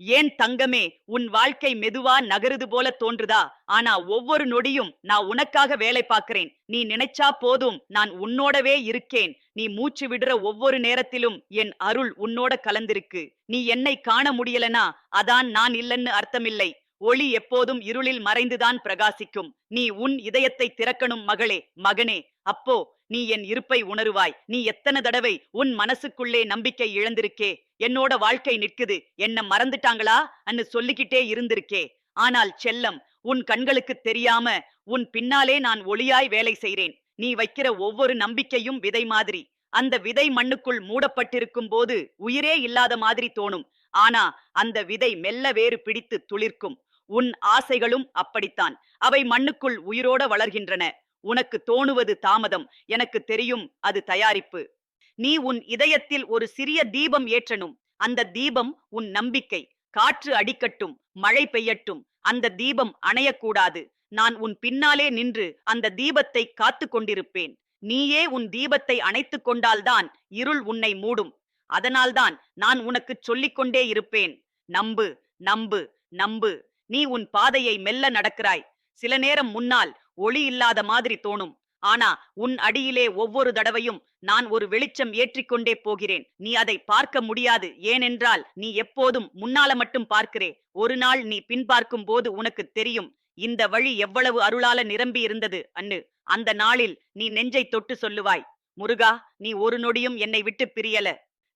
ஏன் தங்கமே உன் வாழ்க்கை மெதுவா நகருது போல தோன்றுதா? ஆனா ஒவ்வொரு நொடியும் நான் உனக்காக வேலை பார்க்கிறேன். நீ நினைச்சா போதும் நான் உன்னோடவே இருக்கேன். நீ மூச்சு விடுற ஒவ்வொரு நேரத்திலும் என் அருள் உன்னோட கலந்திருக்கு. நீ என்னை காண முடியலனா அதான் நான் இல்லைன்னு அர்த்தமில்லை. ஒளி எப்போதும் இருளில் மறைந்துதான் பிரகாசிக்கும். நீ உன் இதயத்தை திறக்கணும் மகளே மகனே. அப்போ நீ என் இருப்பை உணருவாய். நீ எத்தனை தடவை உன் மனசுக்குள்ளே நம்பிக்கை இழந்திருக்கே. என்னோட வாழ்க்கை நிற்குது. என்ன மறந்துட்டாங்களா? அன்னு சொல்லிக்கிட்டே இருந்திருக்கே. ஆனால் செல்லம் உன் கண்களுக்கு தெரியாம உன் பின்னாலே நான் ஒளியாய் வேலை செய்றேன். நீ வைக்கிற ஒவ்வொரு நம்பிக்கையும் விதை மாதிரி. அந்த விதை மண்ணுக்குள் மூடப்பட்டிருக்கும் போது உயிரே இல்லாத மாதிரி தோணும். ஆனா அந்த விதை மெல்ல வேறு பிடித்து துளிர்க்கும். உன் ஆசைகளும் அப்படித்தான். அவை மண்ணுக்குள் உயிரோட வளர்கின்றன. உனக்கு தோணுவது தாமதம். எனக்கு தெரியும் அது தயாரிப்பு. நீ உன் இதயத்தில் ஒரு சிறிய தீபம் ஏற்றணும். அந்த தீபம் உன் நம்பிக்கை. காற்று அடிக்கட்டும். மழை பெய்யட்டும். அந்த தீபம் அணையக்கூடாது. நான் உன் பின்னாலே நின்று அந்த தீபத்தை காத்து கொண்டிருப்பேன். நீயே உன் தீபத்தை அணைத்துக் கொண்டால்தான் இருள் உன்னை மூடும். அதனால்தான் நான் உனக்கு சொல்லிக்கொண்டே இருப்பேன். நம்பு நம்பு நம்பு. நீ உன் பாதையை மெல்ல நடக்கிறாய். சில நேரம் முன்னால் ஒளி இல்லாத மாதிரி தோணும். ஆனா உன் அடியிலே ஒவ்வொரு தடவையும் நான் ஒரு வெளிச்சம் ஏற்றிக்கொண்டே போகிறேன். நீ அதை பார்க்க முடியாது. ஏனென்றால் நீ எப்போதும் முன்னால மட்டும் பார்க்கிறே. ஒரு நாள் நீ பின்பார்க்கும் போது உனக்கு தெரியும். இந்த வழி எவ்வளவு அருளால நிரம்பி இருந்தது அன்னு அந்த நாளில் நீ நெஞ்சை தொட்டு சொல்லுவாய் முருகா நீ ஒரு நொடியும் என்னை விட்டு பிரியல.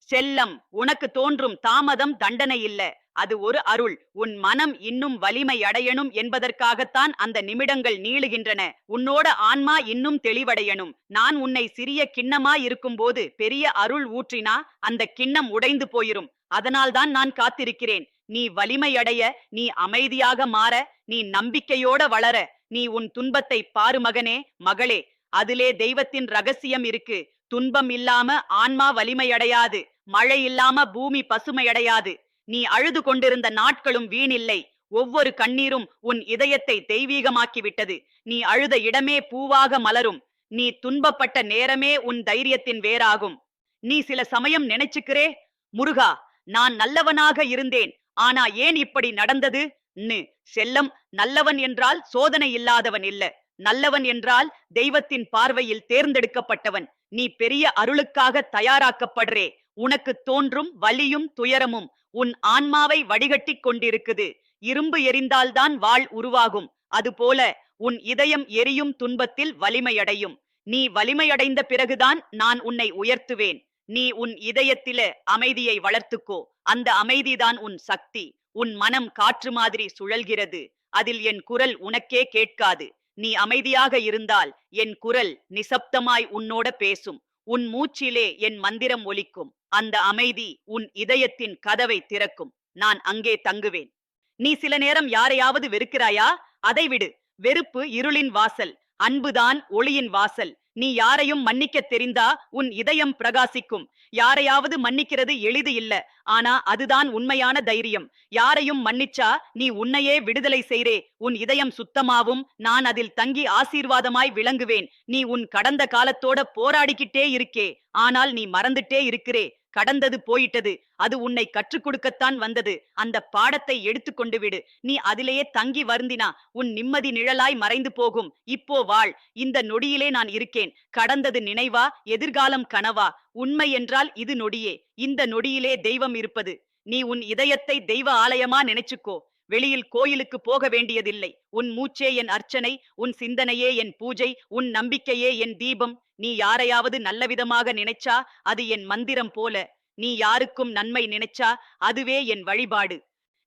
செல்லம் உனக்கு தோன்றும் தாமதம் தண்டனை இல்ல. அது ஒரு அருள். உன் மனம் இன்னும் வலிமை அடையணும் என்பதற்காகத்தான் அந்த நிமிடங்கள் நீளுகின்றன. உன்னோட ஆன்மா இன்னும் தெளிவடையணும். நான் உன்னை சிறிய கிண்ணமா இருக்கும்போது பெரிய அருள் ஊற்றினா அந்த கிண்ணம் உடைந்து போயிரும். அதனால்தான் நான் காத்திருக்கிறேன். நீ வலிமையடைய நீ அமைதியாக மாற நீ நம்பிக்கையோட வளர நீ உன் துன்பத்தை பாரு மகனே மகளே. அதிலே தெய்வத்தின் ரகசியம் இருக்கு. துன்பம் இல்லாம ஆன்மா வலிமையடையாது. மழை இல்லாம பூமி பசுமையடையாது. நீ அழுது கொண்டிருந்த நாட்களும் வீணில்லை. ஒவ்வொரு கண்ணீரும் உன் இதயத்தை தெய்வீகமாக்கிவிட்டது. நீ அழுத இடமே பூவாக மலரும். நீ துன்பப்பட்ட நேரமே உன் தைரியத்தின் வேறாகும் நீ சில சமயம் நினைச்சுக்கிறே முருகா நான் நல்லவனாக இருந்தேன். ஆனா ஏன் இப்படி நடந்தது? நு. செல்லம் நல்லவன் என்றால் சோதனை இல்லாதவன் இல்ல. நல்லவன் என்றால் தெய்வத்தின் பார்வையில் தேர்ந்தெடுக்கப்பட்டவன். நீ பெரிய அருளுக்காக தயாராக்கப்படுறே. உனக்கு தோன்றும் வலியும் துயரமும் உன் ஆன்மாவை வடிகட்டிக் கொண்டிருக்குது. இரும்பு எரிந்தால்தான் வாள் உருவாகும். அதுபோல உன் இதயம் எரியும் துன்பத்தில் வலிமையடையும். நீ வலிமையடைந்த பிறகுதான் நான் உன்னை உயர்த்துவேன். நீ உன் இதயத்தில அமைதியை வளர்த்துக்கோ. அந்த அமைதிதான் உன் சக்தி. உன் மனம் காற்று மாதிரி சுழல்கிறது. அதில் என் குரல் உனக்கே கேட்காது. நீ அமைதியாக இருந்தால் என் குரல் நிசப்தமாய் உன்னோட பேசும். உன் மூச்சிலே என் மந்திரம் ஒலிக்கும். அந்த அமைதி உன் இதயத்தின் கதவை திறக்கும். நான் அங்கே தங்குவேன். நீ சில நேரம் யாரையாவது வெறுக்கிறாயா? அதை விடு வெறுப்பு இருளின் வாசல் அன்புதான் ஒளியின் வாசல். நீ யாரையும் மன்னிக்க தெரிந்தா உன் இதயம் பிரகாசிக்கும். யாரையாவது மன்னிக்கிறது எளிது இல்ல. ஆனா அதுதான் உண்மையான தைரியம். யாரையும் மன்னிச்சா நீ உன்னையே விடுதலை செய்றே. உன் இதயம் சுத்தமாவும் நான் அதில் தங்கி ஆசீர்வாதமாய் விளங்குவேன். நீ உன் கடந்த காலத்தோட போராடிக்கிட்டே இருக்கே. ஆனால் நீ மறந்துட்டே இருக்கிறே. கடந்தது போயிட்டது. அது உன்னை கற்றுக் கொடுக்கத்தான் வந்தது. அந்த பாடத்தை எடுத்துக்கொண்டு விடு. நீ அதிலேயே தங்கி வருந்தினா உன் நிம்மதி நிழலாய் மறைந்து போகும். இப்போ வாழ். இந்த நொடியிலே நான் இருக்கேன். கடந்தது நினைவா? எதிர்காலம் கனவா? உண்மை என்றால் இது நொடியே. இந்த நொடியிலே தெய்வம் இருப்பது. நீ உன் இதயத்தை தெய்வ ஆலயமா நினைச்சுக்கோ. வெளியில் கோயிலுக்கு போக வேண்டியதில்லை. உன் மூச்சே என் அர்ச்சனை உன் சிந்தனையே என் பூஜை உன் நம்பிக்கையே என் தீபம். நீ யாரையாவது நல்லவிதமாக நினைச்சா அது என் மந்திரம் போல. நீ யாருக்கும் நன்மை நினைச்சா அதுவே என் வழிபாடு.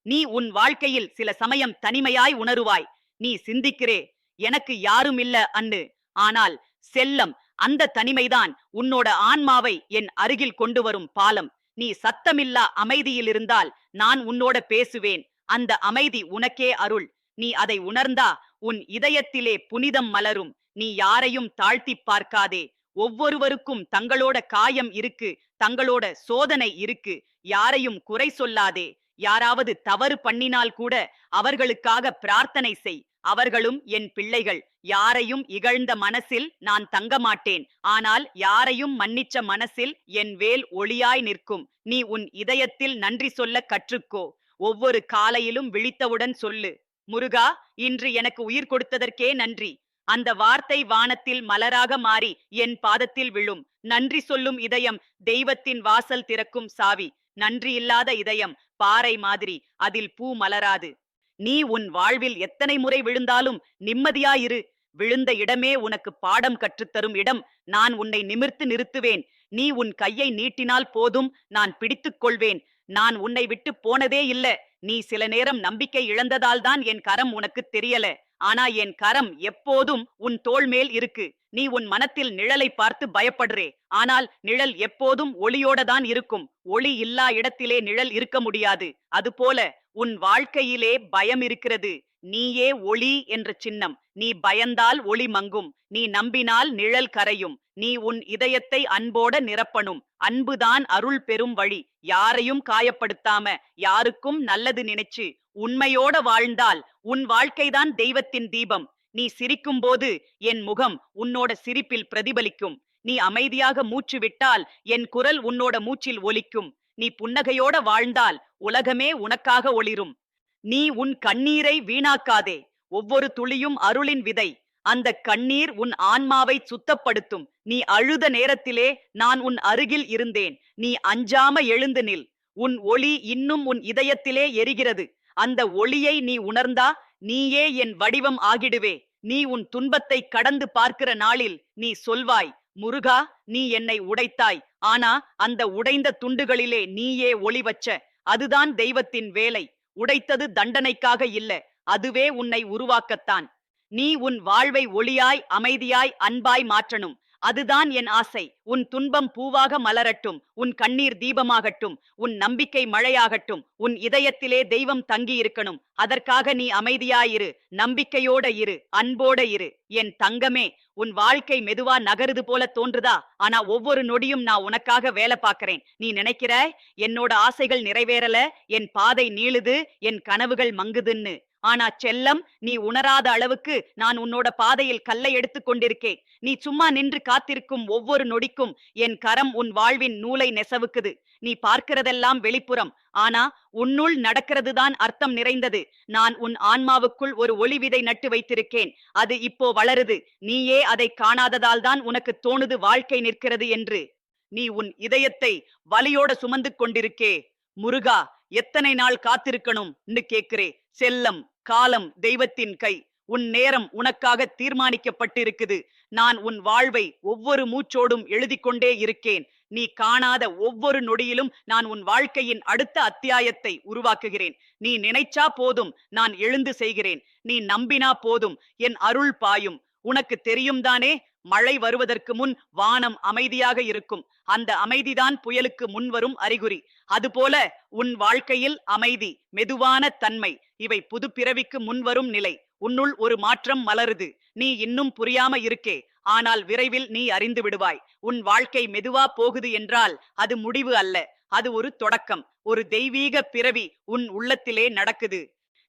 நீ உன் வாழ்க்கையில் சில சமயம் தனிமையாய் உணருவாய். நீ சிந்திக்கிறே எனக்கு யாரும் இல்ல அன்னு ஆனால் செல்லம் அந்த தனிமைதான் உன்னோட ஆன்மாவை என் அருகில் கொண்டு வரும் பாலம். நீ சத்தமில்லா அமைதியில் இருந்தால் நான் உன்னோட பேசுவேன். அந்த அமைதி உனக்கே அருள். நீ அதை உணர்ந்தா உன் இதயத்திலே புனிதம் மலரும். நீ யாரையும் தாழ்த்தி பார்க்காதே. ஒவ்வொருவருக்கும் தங்களோட காயம் இருக்கு. தங்களோட சோதனை இருக்கு. யாரையும் குறை சொல்லாதே. யாராவது தவறு பண்ணினால் கூட அவர்களுக்காக பிரார்த்தனை செய். அவர்களும் என் பிள்ளைகள். யாரையும் இகழ்ந்த மனசில் நான் தங்க மாட்டேன் ஆனால் யாரையும் மன்னிச்ச மனசில் என் வேல் ஒளியாய் நிற்கும். நீ உன் இதயத்தில் நன்றி சொல்ல கற்றுக்கோ. ஒவ்வொரு காலையிலும் விழித்தவுடன் சொல்லு. முருகா இன்று எனக்கு உயிர் கொடுத்ததற்கே நன்றி. அந்த வார்த்தை வானத்தில் மலராக மாறி என் பாதத்தில் விழும். நன்றி சொல்லும் இதயம் தெய்வத்தின் வாசல் திறக்கும் சாவி. நன்றி இல்லாத இதயம் பாறை மாதிரி அதில் பூ மலராது. நீ உன் வாழ்வில் எத்தனை முறை விழுந்தாலும் நிம்மதியாயிரு. விழுந்த இடமே உனக்கு பாடம் கற்றுத்தரும் இடம். நான் உன்னை நிமிர்த்து நிறுத்துவேன். நீ உன் கையை நீட்டினால் போதும். நான் பிடித்துக் கொள்வேன். நான் உன்னை விட்டு போனதே இல்ல. நீ சில நேரம் நம்பிக்கை இழந்ததால் தான் என் கரம் உனக்கு தெரியல. ஆனா என் கரம் எப்போதும் உன் தோல் மேல் இருக்கு. நீ உன் மனத்தில் நிழலை பார்த்து பயப்படுறே. ஆனால் நிழல் எப்போதும் ஒளியோட தான் இருக்கும். ஒளி இல்லா இடத்திலே நிழல் இருக்க முடியாது. அதுபோல உன் வாழ்க்கையிலே பயம் இருக்கிறது. நீயே ஒளி என்ற சின்னம். நீ பயந்தால் ஒளி மங்கும். நீ நம்பினால் நிழல் கரையும். நீ உன் இதயத்தை அன்போட நிரப்பணும். அன்புதான் அருள் பெறும் வழி. யாரையும் காயப்படுத்தாம யாருக்கும் நல்லது நினைச்சு உண்மையோட வாழ்ந்தால் உன் வாழ்க்கைதான் தெய்வத்தின் தீபம். நீ சிரிக்கும் போது என் முகம் உன்னோட சிரிப்பில் பிரதிபலிக்கும். நீ அமைதியாக மூச்சு விட்டால் என் குரல் உன்னோட மூச்சில் ஒலிக்கும். நீ புன்னகையோட வாழ்ந்தால் உலகமே உனக்காக ஒளிரும். நீ உன் கண்ணீரை வீணாக்காதே. ஒவ்வொரு துளியும் அருளின் விதை. அந்த கண்ணீர் உன் ஆன்மாவை சுத்தப்படுத்தும். நீ அழுத நேரத்திலே நான் உன் அருகில் இருந்தேன். நீ அஞ்சாம எழுந்து நில். உன் ஒளி இன்னும் உன் இதயத்திலே எரிகிறது. அந்த ஒளியை நீ உணர்ந்தா நீயே என் வடிவம் ஆகிடுவே. நீ உன் துன்பத்தை கடந்து பார்க்கிற நாளில் நீ சொல்வாய் முருகா நீ என்னை உடைத்தாய். ஆனா அந்த உடைந்த துண்டுகளிலே நீயே ஒளி வச்ச. அதுதான் தெய்வத்தின் வேலை. உடைத்தது தண்டனைக்காக இல்ல. அதுவே உன்னை உருவாக்கத்தான். நீ உன் வாழ்வை ஒளியாய் அமைதியாய் அன்பாய் மாற்றணும். அதுதான் என் ஆசை. உன் துன்பம் பூவாக மலரட்டும். உன் கண்ணீர் தீபமாகட்டும். உன் நம்பிக்கை மழையாகட்டும். உன் இதயத்திலே தெய்வம் தங்கி இருக்கணும் அதற்காக நீ அமைதியாயிரு. நம்பிக்கையோட இரு. அன்போட இரு. என் தங்கமே உன் வாழ்க்கை மெதுவா நகருது போல தோன்றுதா? ஆனா ஒவ்வொரு நொடியும் நான் உனக்காக வேலை பார்க்கறேன். நீ நினைக்கிற என்னோட ஆசைகள் நிறைவேறல என் பாதை நீளுது என் கனவுகள் மங்குதுன்னு. ஆனா செல்லம் நீ உணராத அளவுக்கு நான் உன்னோட பாதையில் கல்லை எடுத்துக் கொண்டிருக்கேன். நீ சும்மா நின்று காத்திருக்கும் ஒவ்வொரு நொடிக்கும் என் கரம் உன் வாழ்வின் நூலை நெசவுக்குது. நீ பார்க்கிறதெல்லாம் வெளிப்புறம். ஆனா உன்னுள் நடக்கிறதுதான் அர்த்தம் நிறைந்தது. நான் உன் ஆன்மாவுக்குள் ஒரு ஒளி விதை நட்டு வைத்திருக்கேன். அது இப்போ வளருது. நீயே அதை காணாததால் தான் உனக்கு தோணுது வாழ்க்கை நிற்கிறது என்று. நீ உன் இதயத்தை வலியோட சுமந்து கொண்டிருக்கே. முருகா எத்தனை நாள் காத்திருக்கணும்னு கேக்குறே செல்லம் காலம் தெய்வத்தின் கை உன் நேரம் உனக்காக தீர்மானிக்கப்பட்டிருக்குது. நான் உன் வாழ்வை ஒவ்வொரு மூச்சோடும் எழுதி கொண்டே இருக்கேன். நீ காணாத ஒவ்வொரு நொடியிலும் நான் உன் வாழ்க்கையின் அடுத்த அத்தியாயத்தை உருவாக்குகிறேன். நீ நினைச்சா போதும் நான் எழுந்து செய்கிறேன். நீ நம்பினா போதும் என் அருள் பாயும். உனக்கு தெரியும் தானே மழை வருவதற்கு முன் வானம் அமைதியாக இருக்கும். அந்த அமைதிதான் புயலுக்கு முன்வரும் அறிகுறி. அதுபோல உன் வாழ்க்கையில் அமைதி மெதுவான தன்மை இவை புது பிறவிக்கு முன்வரும் நிலை. உன்னுள் ஒரு மாற்றம் மலருது. நீ இன்னும் புரியாம இருக்கே. ஆனால் விரைவில் நீ அறிந்து விடுவாய். உன் வாழ்க்கை மெதுவா போகுது என்றால் அது முடிவு அல்ல. அது ஒரு தொடக்கம். ஒரு தெய்வீக பிறவி உன் உள்ளத்திலே நடக்குது.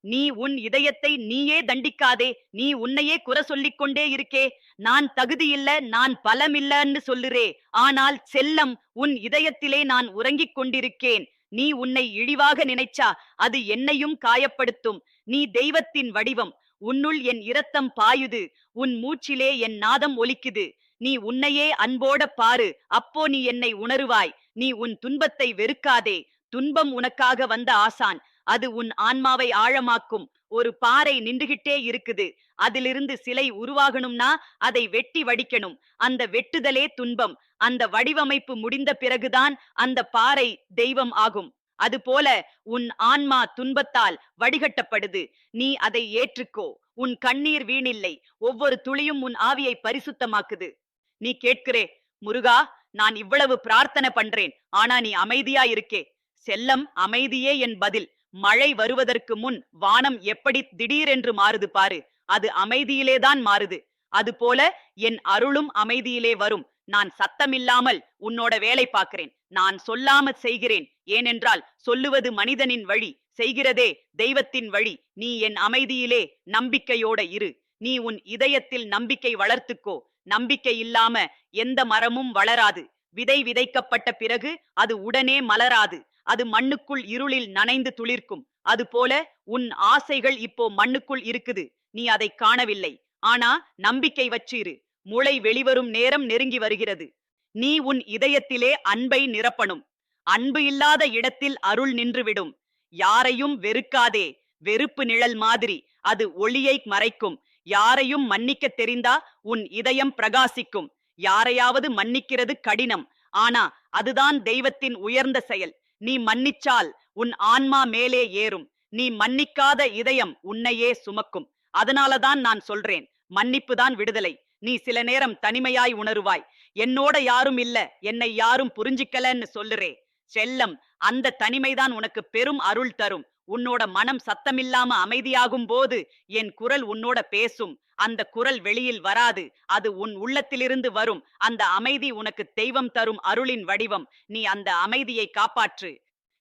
நீ உன் இதயத்தை நீயே தண்டிக்காதே. நீ உன்னையே குறை சொல்லிக் கொண்டே இருக்கே. நான் தகுதியில்ல நான் பலமில்லன்னு சொல்லுறே. ஆனால் செல்லம் உன் இதயத்திலே நான் உறங்கிக் கொண்டிருக்கேன். நீ உன்னை இழிவாக நினைச்சா அது என்னையும் காயப்படுத்தும். நீ தெய்வத்தின் வடிவம் உன்னுள் என் இரத்தம் பாயுது. உன் மூச்சிலே என் நாதம் ஒலிக்குது. நீ உன்னையே அன்போட பாரு. அப்போ நீ என்னை உணருவாய். நீ உன் துன்பத்தை வெறுக்காதே. துன்பம் உனக்காக வந்த ஆசான். அது உன் ஆன்மாவை ஆழமாக்கும். ஒரு பாறை நின்றுகிட்டே இருக்குது. அதிலிருந்து சிலை உருவாகணும்னா அதை வெட்டி வடிக்கணும். அந்த வெட்டுதலே துன்பம். அந்த வடிவமைப்பு முடிந்த பிறகுதான் அந்த பாறை தெய்வம் ஆகும். அதுபோல உன் ஆன்மா துன்பத்தால் வடிகட்டப்படுது. நீ அதை ஏற்றுக்கோ. உன் கண்ணீர் வீணில்லை. ஒவ்வொரு துளியும் உன் ஆவியை பரிசுத்தமாக்குது. நீ கேட்கிறே முருகா நான் இவ்வளவு பிரார்த்தனை பண்றேன். ஆனா நீ அமைதியா இருக்கே செல்லம் அமைதியே என் பதில். மழை வருவதற்கு முன் வானம் எப்படி திடீரென்று மாறுது பாரு. அது அமைதியிலேதான் மாறுது. அதுபோல என் அருளும் அமைதியிலே வரும். நான் சத்தமில்லாமல் உன்னோட வேலை பார்க்கிறேன். நான் சொல்லாம செய்கிறேன். ஏனென்றால் சொல்லுவது மனிதனின் வழி செய்கிறதே தெய்வத்தின் வழி. நீ என் அமைதியிலே நம்பிக்கையோட இரு. நீ உன் இதயத்தில் நம்பிக்கை வளர்த்துக்கோ. நம்பிக்கை இல்லாம எந்த மரமும் வளராது. விதை விதைக்கப்பட்ட பிறகு அது உடனே மலராது. அது மண்ணுக்குள் இருளில் நனைந்து துளிர்க்கும். அதுபோல உன் ஆசைகள் இப்போ மண்ணுக்குள் இருக்குது. நீ அதை காணவில்லை. ஆனா நம்பிக்கை வச்சிரு. முளை வெளிவரும் நேரம் நெருங்கி வருகிறது. நீ உன் இதயத்திலே அன்பை நிரப்பணும். அன்பு இல்லாத இடத்தில் அருள் நின்றுவிடும். யாரையும் வெறுக்காதே. வெறுப்பு நிழல் மாதிரி. அது ஒளியை மறைக்கும். யாரையும் மன்னிக்க தெரிந்தா உன் இதயம் பிரகாசிக்கும். யாரையாவது மன்னிக்கிறது கடினம். ஆனா அதுதான் தெய்வத்தின் உயர்ந்த செயல். நீ மன்னிச்சால் உன் ஆன்மா மேலே ஏறும். நீ மன்னிக்காத இதயம் உன்னையே சுமக்கும். அதனாலதான் நான் சொல்றேன் மன்னிப்பு தான் விடுதலை. நீ சில நேரம் தனிமையாய் உணருவாய். என்னோட யாரும் இல்ல என்னை யாரும் புரிஞ்சிக்கலன்னு சொல்லுறே. செல்லம் அந்த தனிமைதான் உனக்கு பெரும் அருள் தரும். உன்னோட மனம் சத்தமில்லாம அமைதியாகும் போது என் குரல் உன்னோட பேசும். அந்த குரல் வெளியில் வராது. அது உன் உள்ளத்திலிருந்து வரும். அந்த அமைதி உனக்கு தெய்வம் தரும் அருளின் வடிவம். நீ அந்த அமைதியை காப்பாற்று.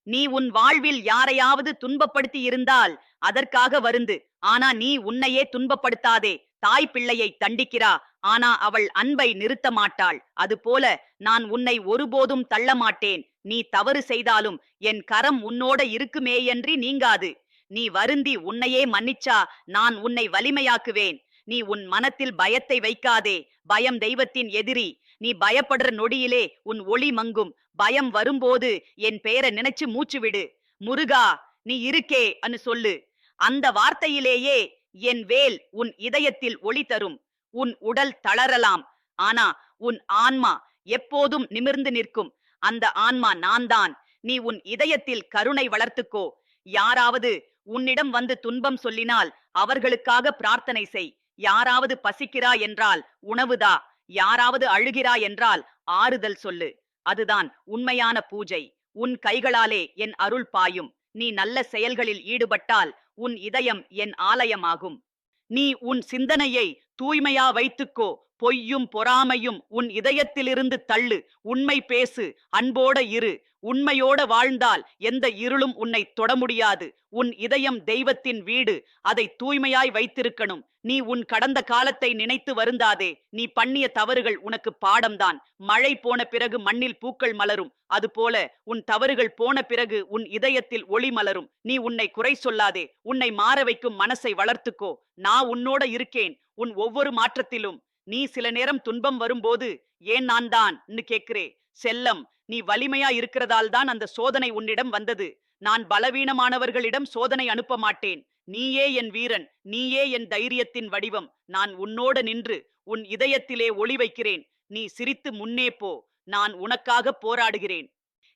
நீ உன் வாழ்வில் யாரையாவது துன்பப்படுத்தி இருந்தால் அதற்காக வருந்து. ஆனா நீ உன்னையே துன்பப்படுத்தாதே. தாய் பிள்ளையை தண்டிக்கிறா. ஆனா அவள் அன்பை நிறுத்த மாட்டாள். அதுபோல நான் உன்னை ஒருபோதும் தள்ள மாட்டேன். நீ தவறு செய்தாலும் என் கரம் உன்னோட இருக்குமேயன்றி நீங்காது. நீ வருந்தி உன்னையே மன்னிச்சா நான் உன்னை வலிமையாக்குவேன். நீ உன் மனத்தில் பயத்தை வைக்காதே. பயம் தெய்வத்தின் எதிரி. நீ பயப்படுற நொடியிலே உன் ஒளி மங்கும். பயம் வரும்போது என் பெயரை நினைச்சு மூச்சு விடு. முருகா நீ இருக்கே அனு சொல்லு. அந்த வார்த்தையிலேயே என் வேல் உன் இதயத்தில் ஒளி தரும். உன் உடல் தளரலாம். ஆனா உன் ஆன்மா எப்போதும் நிமிர்ந்து நிற்கும். அந்த ஆன்மா நான் தான் நீ உன் இதயத்தில் கருணை வளர்த்துக்கோ. யாராவது உன்னிடம் வந்து துன்பம் சொல்லினால் அவர்களுக்காக பிரார்த்தனை செய். யாராவது பசிக்கிறா என்றால் உணவுதா? யாராவது அழுகிறா என்றால் ஆறுதல் சொல்லு. அதுதான் உண்மையான பூஜை. உன் கைகளாலே என் அருள் பாயும். நீ நல்ல செயல்களில் ஈடுபட்டால் உன் இதயம் என் ஆலயமாகும். நீ உன் சிந்தனையை தூய்மையா வைத்துக்கோ. பொய்யும் பொறாமையும் உன் இதயத்திலிருந்து தள்ளு. உண்மை பேசு. அன்போட இரு. உண்மையோட வாழ்ந்தால் எந்த இருளும் உன்னை தொட முடியாது. உன் இதயம் தெய்வத்தின் வீடு அதை தூய்மையாய் வைத்திருக்கணும். நீ உன் கடந்த காலத்தை நினைத்து வருந்தாதே. நீ பண்ணிய தவறுகள் உனக்கு பாடம்தான். மழை போன பிறகு மண்ணில் பூக்கள் மலரும். அதுபோல உன் தவறுகள் போன பிறகு உன் இதயத்தில் ஒளி மலரும். நீ உன்னை குறை சொல்லாதே. உன்னை மாற வைக்கும் மனசை வளர்த்துக்கோ. நான் உன்னோட இருக்கேன். உன் ஒவ்வொரு மாற்றத்திலும் நீ சில நேரம் துன்பம் வரும்போது ஏன் நான் தான் கேக்குறே செல்லம் நீ வலிமையா இருக்கிறதால் தான் அந்த சோதனை உன்னிடம் வந்தது. நான் பலவீனமானவர்களிடம் சோதனை அனுப்ப மாட்டேன். நீயே என் வீரன் நீயே என் தைரியத்தின் வடிவம். நான் உன்னோட நின்று உன் இதயத்திலே ஒளி வைக்கிறேன். நீ சிரித்து முன்னே போ. நான் உனக்காக போராடுகிறேன்.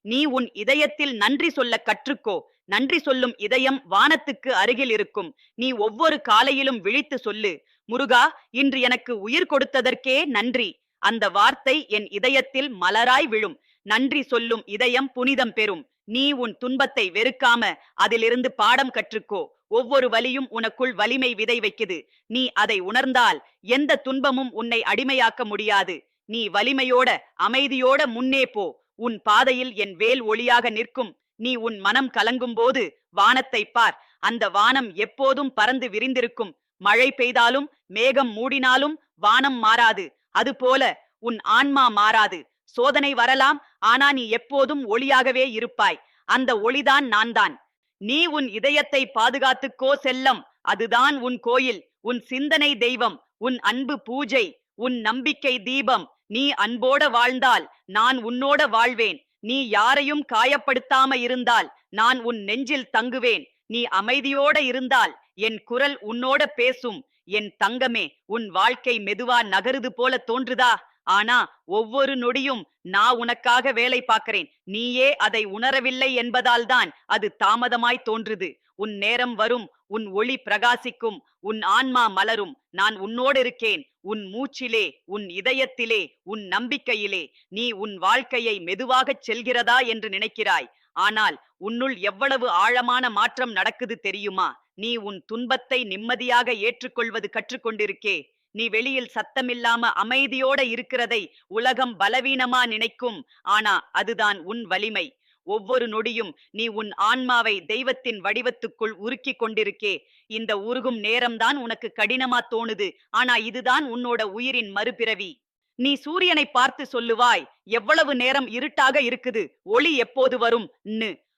நீ உன் இதயத்தில் நன்றி சொல்ல கற்றுக்கோ. நன்றி சொல்லும் இதயம் வானத்துக்கு அருகில் இருக்கும். நீ ஒவ்வொரு காலையிலும் விழித்து சொல்லு. முருகா இன்று எனக்கு உயிர் கொடுத்ததற்கே நன்றி. அந்த வார்த்தை என் இதயத்தில் மலராய் விழும். நன்றி சொல்லும் இதயம் புனிதம் பெறும். நீ உன் துன்பத்தை வெறுக்காம அதிலிருந்து பாடம் கற்றுக்கோ. ஒவ்வொரு வலியும் உனக்குள் வலிமை விதை வைக்குது. நீ அதை உணர்ந்தால் எந்த துன்பமும் உன்னை அடிமையாக்க முடியாது. நீ வலிமையோட அமைதியோட முன்னே போ. உன் பாதையில் என் வேல் ஒளியாக நிற்கும். நீ உன் மனம் கலங்கும் போது வானத்தை பார். அந்த வானம் எப்போதும் பறந்து விரிந்திருக்கும். மழை பெய்தாலும் மேகம் மூடினாலும் வானம் மாறாது. அதுபோல உன் ஆன்மா மாறாது. சோதனை வரலாம் ஆனா நீ எப்போதும் ஒளியாகவே இருப்பாய். அந்த ஒளிதான் நான் தான் நீ உன் இதயத்தை பாதுகாத்துக்கோ செல்லம். அதுதான் உன் கோயில். உன் சிந்தனை தெய்வம். உன் அன்பு பூஜை. உன் நம்பிக்கை தீபம். நீ அன்போட வாழ்ந்தால் நான் உன்னோட வாழ்வேன். நீ யாரையும் காயப்படுத்தாம இருந்தால் நான் உன் நெஞ்சில் தங்குவேன். நீ அமைதியோட இருந்தால் என் குரல் உன்னோட பேசும். என் தங்கமே உன் வாழ்க்கை மெதுவா நகருது போல தோன்றுதா? ஆனா ஒவ்வொரு நொடியும் நான் உனக்காக வேலை பார்க்கிறேன். நீயே அதை உணரவில்லை என்பதால்தான் அது தாமதமாய் தோன்றுது. உன் நேரம் வரும் உன் ஒளி பிரகாசிக்கும் உன் ஆன்மா மலரும். நான் உன்னோடு இருக்கேன். உன் மூச்சிலே உன் இதயத்திலே உன் நம்பிக்கையிலே. நீ உன் வாழ்க்கையை மெதுவாகச் செல்கிறதா என்று நினைக்கிறாய். ஆனால் உன்னுள் எவ்வளவு ஆழமான மாற்றம் நடக்குது தெரியுமா? நீ உன் துன்பத்தை நிம்மதியாக ஏற்றுக்கொள்வது கற்றுக்கொண்டிருக்கே. நீ வெளியில் சத்தமில்லாம அமைதியோட இருக்கிறதை உலகம் பலவீனமா நினைக்கும். ஆனா அதுதான் உன் வலிமை. ஒவ்வொரு நொடியும் நீ உன் ஆன்மாவை தெய்வத்தின் வடிவத்துக்குள் உருக்கிக் கொண்டிருக்கே. இந்த உருகும் நேரம்தான் உனக்கு கடினமா தோணுது. ஆனா இதுதான் உன்னோட உயிரின் மறுபிறவி. நீ சூரியனை பார்த்து சொல்லுவாய் எவ்வளவு நேரம் இருட்டாக இருக்குது. ஒளி எப்போது வரும்?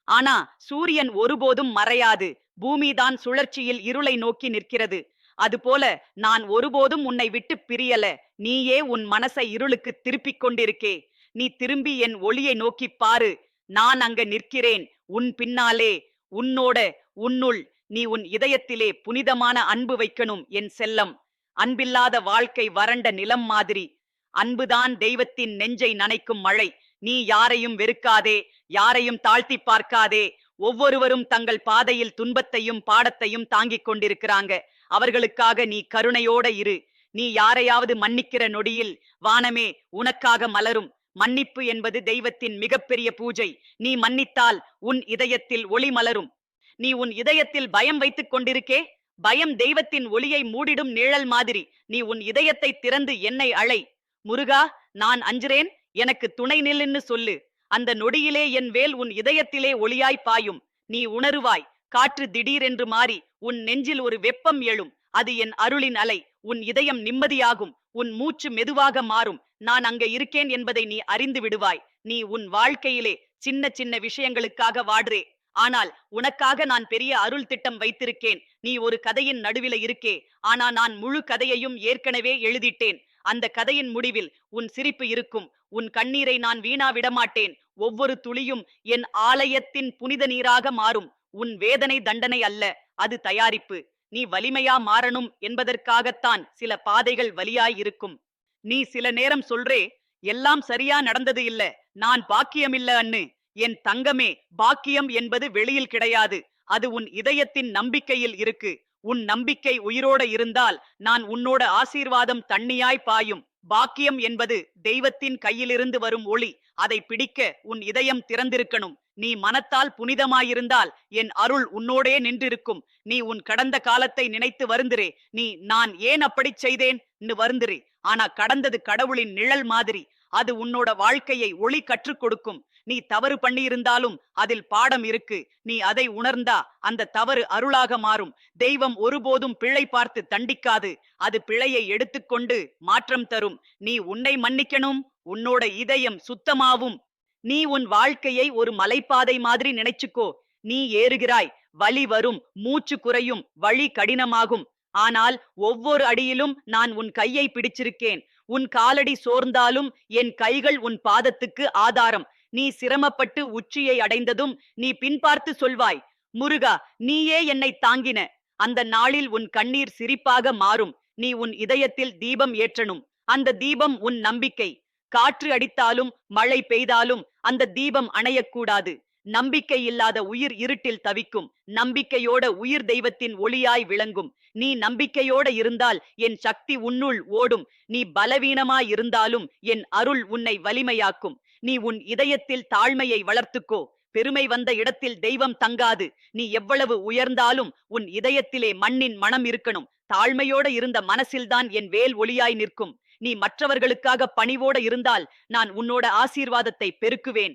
ஆனா சூரியன் ஒருபோதும் மறையாது. பூமிதான் சுழற்சியில் இருளை நோக்கி நிற்கிறது. அதுபோல நான் ஒருபோதும் உன்னை விட்டு பிரியல. நீயே உன் மனசை இருளுக்கு திருப்பிக் கொண்டிருக்கே. நீ திரும்பி என் ஒளியை நோக்கிப் பாரு. நான் அங்க நிற்கிறேன். உன் பின்னாலே. உன்னோட உன்னுள். நீ உன் இதயத்திலே புனிதமான அன்பு வைக்கணும் என் செல்லம். அன்பில்லாத வாழ்க்கை வறண்ட நிலம் மாதிரி. அன்புதான் தெய்வத்தின் நெஞ்சை நனைக்கும் மழை. நீ யாரையும் வெறுக்காதே. யாரையும் தாழ்த்தி பார்க்காதே. ஒவ்வொருவரும் தங்கள் பாதையில் துன்பத்தையும் பாடத்தையும் தாங்கிக் கொண்டிருக்கிறாங்க. அவர்களுக்காக நீ கருணையோட இரு. நீ யாரையாவது மன்னிக்கிற நொடியில் வானமே உனக்காக மலரும். மன்னிப்பு என்பது தெய்வத்தின் மிகப்பெரிய பூஜை. நீ மன்னித்தால் உன் இதயத்தில் ஒளி மலரும். நீ உன் இதயத்தில் பயம் வைத்துக் கொண்டிருக்கே. பயம் தெய்வத்தின் ஒளியை மூடிடும் நிழல் மாதிரி. நீ உன் இதயத்தை திறந்து என்னை அழை. முருகா நான் அஞ்சுறேன். எனக்கு துணை நில்லுன்னு சொல்லு. அந்த நொடியிலே என் வேல் உன் இதயத்திலே ஒளியாய் பாயும். நீ உணருவாய். காற்று திடீரென்று மாறி உன் நெஞ்சில் ஒரு வெப்பம் எழும். அது என் அருளின் அலை. உன் இதயம் நிம்மதியாகும். உன் மூச்சு மெதுவாக மாறும். நான் அங்க இருக்கேன் என்பதை நீ அறிந்து விடுவாய். நீ உன் வாழ்க்கையிலே சின்ன சின்ன விஷயங்களுக்காக வாடுறே. ஆனால் உனக்காக நான் பெரிய அருள் திட்டம் வைத்திருக்கேன். நீ ஒரு கதையின் நடுவில இருக்கே. ஆனா நான் முழு கதையையும் ஏற்கனவே எழுதிட்டேன். அந்த கதையின் முடிவில் உன் சிரிப்பு இருக்கும். உன் கண்ணீரை நான் வீணா விடமாட்டேன். ஒவ்வொரு துளியும் என் ஆலயத்தின் புனித நீராக மாறும். உன் வேதனை தண்டனை அல்ல அது தயாரிப்பு. நீ வலிமையா மாறணும் என்பதற்காகத்தான் சில பாதைகள் வலியாய் இருக்கும். நீ சில நேரம் சொல்றே எல்லாம் சரியா நடந்தது இல்ல நான் பாக்கியம் இல்ல அன்னு என் தங்கமே பாக்கியம் என்பது வெளியில் கிடையாது. அது உன் இதயத்தின் நம்பிக்கையில் இருக்கு. உன் நம்பிக்கை உயிரோட இருந்தால் நான் உன்னோட ஆசீர்வாதம் தண்ணியாய் பாயும். பாக்கியம் என்பது தெய்வத்தின் கையிலிருந்து வரும் ஒளி. அதை பிடிக்க உன் இதயம் திறந்திருக்கணும். நீ மனத்தால் புனிதமாயிருந்தால் என் அருள் உன்னோடே நின்றிருக்கும். நீ உன் கடந்த காலத்தை நினைத்து வருந்திரே. நீ நான் ஏன் அப்படி செய்தேன்? வருந்திரே. ஆனா கடந்தது கடவுளின் நிழல் மாதிரி. அது உன்னோட வாழ்க்கையை ஒளி கற்றுக் கொடுக்கும். நீ தவறு பண்ணியிருந்தாலும் அதில் பாடம் இருக்கு. நீ அதை உணர்ந்தா அந்த தவறு அருளாக மாறும். தெய்வம் ஒருபோதும் பிழை பார்த்து தண்டிக்காது. அது பிழையை எடுத்துக்கொண்டு மாற்றம் தரும். நீ உன்னை மன்னிக்கணும். உன்னோட இதயம் சுத்தமாவும் நீ உன் வாழ்க்கையை ஒரு மலைப்பாதை மாதிரி நினைச்சுக்கோ. நீ ஏறுகிறாய். வலி வரும். மூச்சு குறையும். வழி கடினமாகும். ஆனால் ஒவ்வொரு அடியிலும் நான் உன் கையை பிடிச்சிருக்கேன். உன் காலடி சோர்ந்தாலும் என் கைகள் உன் பாதத்துக்கு ஆதாரம். நீ சிரமப்பட்டு உச்சியை அடைந்ததும் நீ பின்பார்த்து சொல்வாய் முருகா நீயே என்னை தாங்கின. அந்த நாளில் உன் கண்ணீர் சிரிப்பாக மாறும். நீ உன் இதயத்தில் தீபம் ஏற்றணும். அந்த தீபம் உன் நம்பிக்கை. காற்று அடித்தாலும் மழை பெய்தாலும் அந்த தீபம் அணையக்கூடாது. நம்பிக்கை இல்லாத உயிர் இருட்டில் தவிக்கும். நம்பிக்கையோட உயிர் தெய்வத்தின் ஒளியாய் விளங்கும். நீ நம்பிக்கையோட இருந்தால் என் சக்தி உன்னுள் ஓடும். நீ பலவீனமாய் இருந்தாலும் என் அருள் உன்னை வலிமையாக்கும். நீ உன் இதயத்தில் தாழ்மையை வளர்த்துக்கோ. பெருமை வந்த இடத்தில் தெய்வம் தங்காது. நீ எவ்வளவு உயர்ந்தாலும் உன் இதயத்திலே மண்ணின் மனம் இருக்கணும். தாழ்மையோட இருந்த மனசில்தான் என் வேல் ஒளியாய் நிற்கும். நீ மற்றவர்களுக்காக பணிவோட இருந்தால் நான் உன்னோட ஆசீர்வாதத்தை பெருக்குவேன்.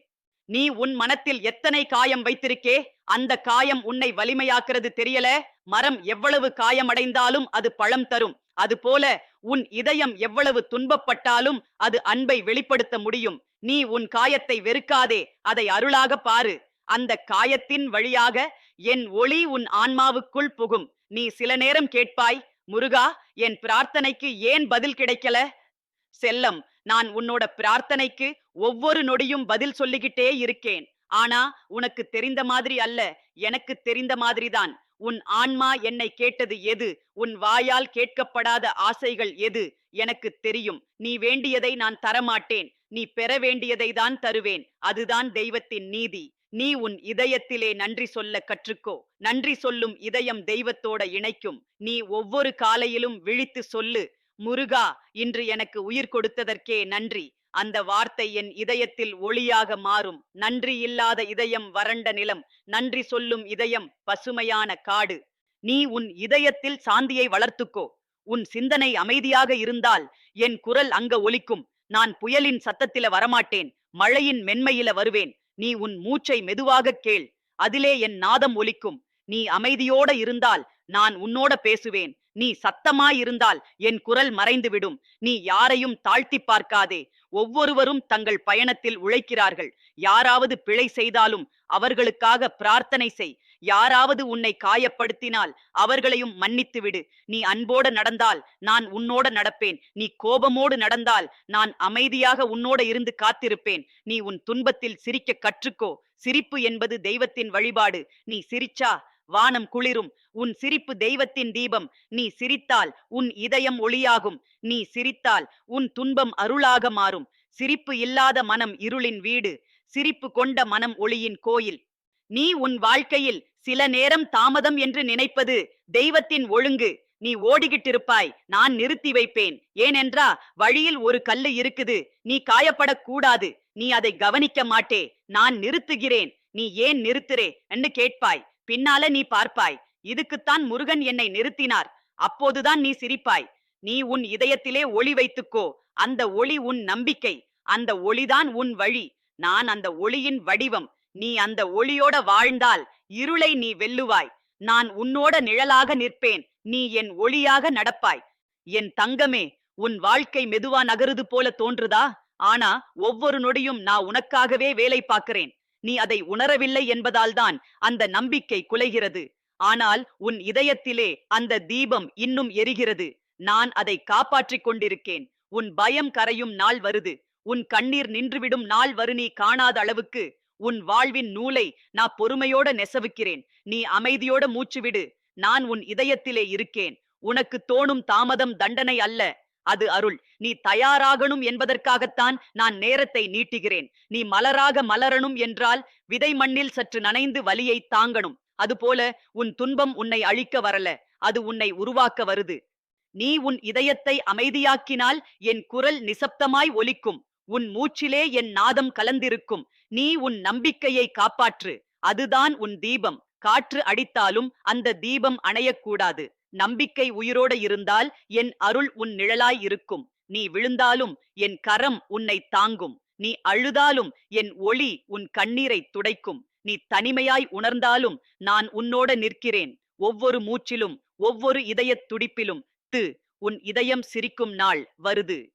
நீ உன் மனத்தில் எத்தனை காயம் வைத்திருக்கே அந்த காயம் உன்னை வலிமையாக்குறது தெரியல. மரம் எவ்வளவு காயமடைந்தாலும் அது பழம் தரும். அதுபோல உன் இதயம் எவ்வளவு துன்பப்பட்டாலும் அது அன்பை வெளிப்படுத்த முடியும். நீ உன் காயத்தை வெறுக்காதே அதை அருளாக பாரு. அந்த காயத்தின் வழியாக என் ஒளி உன் ஆன்மாவுக்குள் புகும். நீ சில நேரம் கேட்பாய் முருகா என் பிரார்த்தனைக்கு ஏன் பதில் கிடைக்கல? செல்லம். நான் உன்னோட பிரார்த்தனைக்கு ஒவ்வொரு நொடியும் பதில் சொல்லிக்கிட்டே இருக்கேன். ஆனா உனக்கு தெரிந்த மாதிரி அல்ல எனக்கு தெரிந்த மாதிரிதான். உன் ஆன்மா என்னை கேட்டது எது? உன் வாயால் கேட்கப்படாத ஆசைகள் எது? எனக்கு தெரியும். நீ வேண்டியதை நான் தரமாட்டேன். நீ பெற வேண்டியதை தான் தருவேன். அதுதான் தெய்வத்தின் நீதி. நீ உன் இதயத்திலே நன்றி சொல்ல கற்றுக்கோ. நன்றி சொல்லும் இதயம் தெய்வத்தோட இணைக்கும். நீ ஒவ்வொரு காலையிலும் விழித்து சொல்லு. முருகா இன்று எனக்கு உயிர் கொடுத்ததற்கே நன்றி. அந்த வார்த்தை என் இதயத்தில் ஒளியாக மாறும். நன்றி இல்லாத இதயம் வறண்ட நிலம். நன்றி சொல்லும் இதயம் பசுமையான காடு. நீ உன் இதயத்தில் சாந்தியை வளர்த்துக்கோ. உன் சிந்தனை அமைதியாக இருந்தால் என் குரல் அங்க ஒலிக்கும். நான் புயலின் சத்தத்தில வரமாட்டேன். மழையின் மென்மையில வருவேன். நீ உன் மூச்சை மெதுவாக கேள். அதிலே என் நாதம் ஒலிக்கும். நீ அமைதியோட இருந்தால் நான் உன்னோட பேசுவேன். நீ சத்தமாயிருந்தால் என் குரல் மறைந்துவிடும். நீ யாரையும் தாழ்த்தி பார்க்காதே. ஒவ்வொருவரும் தங்கள் பயணத்தில் உழைக்கிறார்கள். யாராவது பிழை செய்தாலும் அவர்களுக்காக பிரார்த்தனை செய். யாராவது உன்னை காயப்படுத்தினால் அவர்களையும் மன்னித்து விடு நீ அன்போடு நடந்தால் நான் உன்னோட நடப்பேன். நீ கோபமோடு நடந்தால் நான் அமைதியாக உன்னோட இருந்து காத்திருப்பேன். நீ உன் துன்பத்தில் சிரிக்க கற்றுக்கோ. சிரிப்பு என்பது தெய்வத்தின் வழிபாடு. நீ சிரிச்சா வானம் குளிரும். உன் சிரிப்பு தெய்வத்தின் தீபம். நீ சிரித்தால் உன் இதயம் ஒளியாகும். நீ சிரித்தால் உன் துன்பம் அருளாக மாறும். சிரிப்பு இல்லாத மனம் இருளின் வீடு. சிரிப்பு கொண்ட மனம் ஒளியின் கோயில். நீ உன் வாழ்க்கையில் சில நேரம் தாமதம் என்று நினைப்பது தெய்வத்தின் ஒழுங்கு. நீ ஓடிக்கிட்டிருப்பாய். நான் நிறுத்தி வைப்பேன். ஏனென்றா வழியில் ஒரு கல்லு இருக்குது. நீ காயப்படக்கூடாது. நீ அதை கவனிக்க மாட்டே. நான் நிறுத்துகிறேன். நீ ஏன் நிறுத்துறே? என்று கேட்பாய். பின்னால நீ பார்ப்பாய். இதுக்குத்தான் முருகன் என்னை நிறுத்தினார். அப்போதுதான் நீ சிரிப்பாய். நீ உன் இதயத்திலே ஒளி வைத்துக்கோ. அந்த ஒளி உன் நம்பிக்கை. அந்த ஒளிதான் உன் வழி. நான் அந்த ஒளியின் வடிவம். நீ அந்த ஒளியோட வாழ்ந்தால் இருளை நீ வெல்லுவாய். நான் உன்னோட நிழலாக நிற்பேன். நீ என் ஒளியாக நடப்பாய். என் தங்கமே உன் வாழ்க்கை மெதுவா நகருது போல தோன்றுதா? ஆனா ஒவ்வொரு நொடியும் நான் உனக்காகவே வேலை பார்க்கிறேன். நீ அதை உணரவில்லை என்பதால்தான் அந்த நம்பிக்கை குலைகிறது. ஆனால் உன் இதயத்திலே அந்த தீபம் இன்னும் எரிகிறது. நான் அதை காப்பாற்றிக் கொண்டிருக்கேன். உன் பயம் கரையும் நாள் வருது. உன் கண்ணீர் நின்றுவிடும் நாள் வரு நீ காணாத அளவுக்கு. உன் வாழ்வின் நூலை நான் பொறுமையோட நெசவுக்கிறேன். நீ அமைதியோட மூச்சு விடு நான் உன் இதயத்திலே இருக்கேன். உனக்கு தோணும் தாமதம் தண்டனை அல்ல. அது அருள். நீ தயாராகணும் என்பதற்காகத்தான் நான் நேரத்தை நீட்டுகிறேன். நீ மலராக மலரணும் என்றால் விதை மண்ணில் சற்று நனைந்து வலியை தாங்கணும். அதுபோல உன் துன்பம் உன்னை அழிக்க வரல. அது உன்னை உருவாக்க வருது. நீ உன் இதயத்தை அமைதியாக்கினால் என் குரல் நிசப்தமாய் ஒலிக்கும். உன் மூச்சிலே என் நாதம் கலந்திருக்கும். நீ உன் நம்பிக்கையை காப்பாற்று. அதுதான் உன் தீபம். காற்று அடித்தாலும் அந்த தீபம் அணையக்கூடாது. நம்பிக்கை உயிரோட இருந்தால் என் அருள் உன் நிழலாய் இருக்கும். நீ விழுந்தாலும் என் கரம் உன்னை தாங்கும். நீ அழுதாலும் என் ஒளி உன் கண்ணீரை துடைக்கும். நீ தனிமையாய் உணர்ந்தாலும் நான் உன்னோட நிற்கிறேன். ஒவ்வொரு மூச்சிலும் ஒவ்வொரு இதயத் துடிப்பிலும் து உன் இதயம் சிரிக்கும் நாள் வருது.